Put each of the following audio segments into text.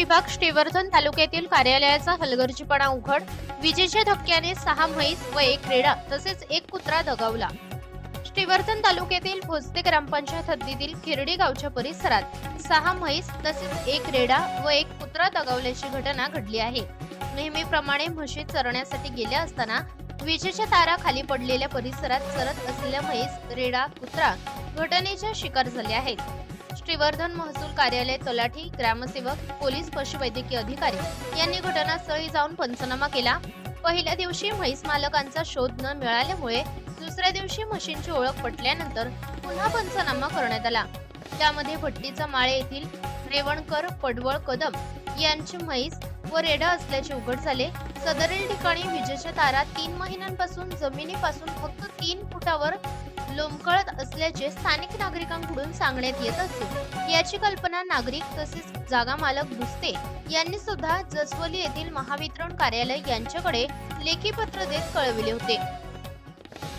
विभाग श्रीवर्धन तालुक्यातील कार्यालयाचा हलगर्जीपणा उघड विजेच्या धक्क्याने सहा म्हैस व एक रेडा तसेच एक कुत्रा दगावला. श्रीवर्धन तालुक्यातील भोसते ग्रामपंचायत हद्दीतील खिरडी गावच्या परिसरात सहा म्हैस तसेच एक रेडा व एक कुत्रा दगावल्याची घटना घडली आहे. नेहमीप्रमाणे म्हशी चरण्यासाठी गेल्या असताना विजेच्या तारा खाली पडलेल्या परिसरात चरत असलेल्या म्हैस रेडा कुत्रा घटनेच्या शिकार झाले आहेत. श्रीवर्धन महसूल कार्यालय तलाठी ग्रामसेवक पोलीस पशुवैद्यकीय अधिकारी यांनी घटनास्थळी जाऊन पंचनामा केला. पहिल्या दिवशी म्हैस मालकांचा शोध न मिळाल्यामुळे दुसऱ्या दिवशी म्हशींची ओळख पटल्यानंतर पुन्हा पंचनामा करण्यात आला. त्यामध्ये भट्टीचा माळे येथील रेवणकर पडवळ कदम यांची म्हैस व रेडा असल्याचे उघड झाले. सदरील ठिकाणी विजेच्या तारा तीन महिन्यांपासून जमिनीपासून फक्त तीन फुटावर लोंबकळत असल्याचे स्थानिक नागरिकांकडून सांगण्यात येत असून याची कल्पना नागरिक तसेच जागा मालक दुसते यांनी सुद्धा जसवली येथील महावितरण कार्यालय यांच्याकडे लेखी पत्र देत कळविले होते.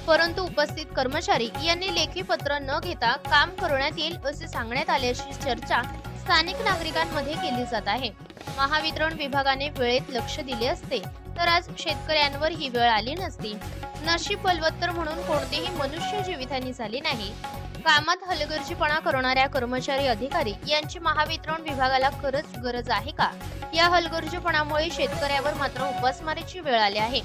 परंतु उपस्थित कर्मचारी यांनी लेखी पत्र न घेता काम करण्यात येईल असे सांगण्यात आल्याची चर्चा स्थानिक नागरिकांमध्ये केली जात आहे. महावितरण विभागाने वेळेत लक्ष दिले असते तर आज शेतकऱ्यांवर ही वेळ आली नसती. नशीब बलवत्तर म्हणून कोणतीही मनुष्य जीवितहानी झाली नाही. कामात हलगर्जीपणा करणाऱ्या कर्मचारी अधिकारी यांची महावितरण विभागाला खरंच गरज आहे का? या हलगर्जीपणामुळे शेतकऱ्यावर मात्र उपासमारीची वेळ आली आहे.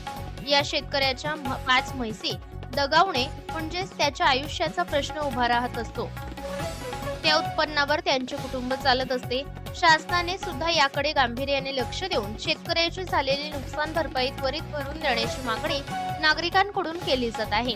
या शेतकऱ्याच्या म- पाच म्हैसी दगावणे म्हणजेच त्याच्या आयुष्याचा प्रश्न उभा राहत असतो. त्या उत्पन्नावर त्यांचे कुटुंब चालत असते. शासनाने सुद्धा याकडे गांभीर्याने लक्ष देऊन शेतकऱ्याची झालेली नुकसान भरपाई त्वरित भरून देण्याची मागणी नागरिकांकडून केली जात आहे.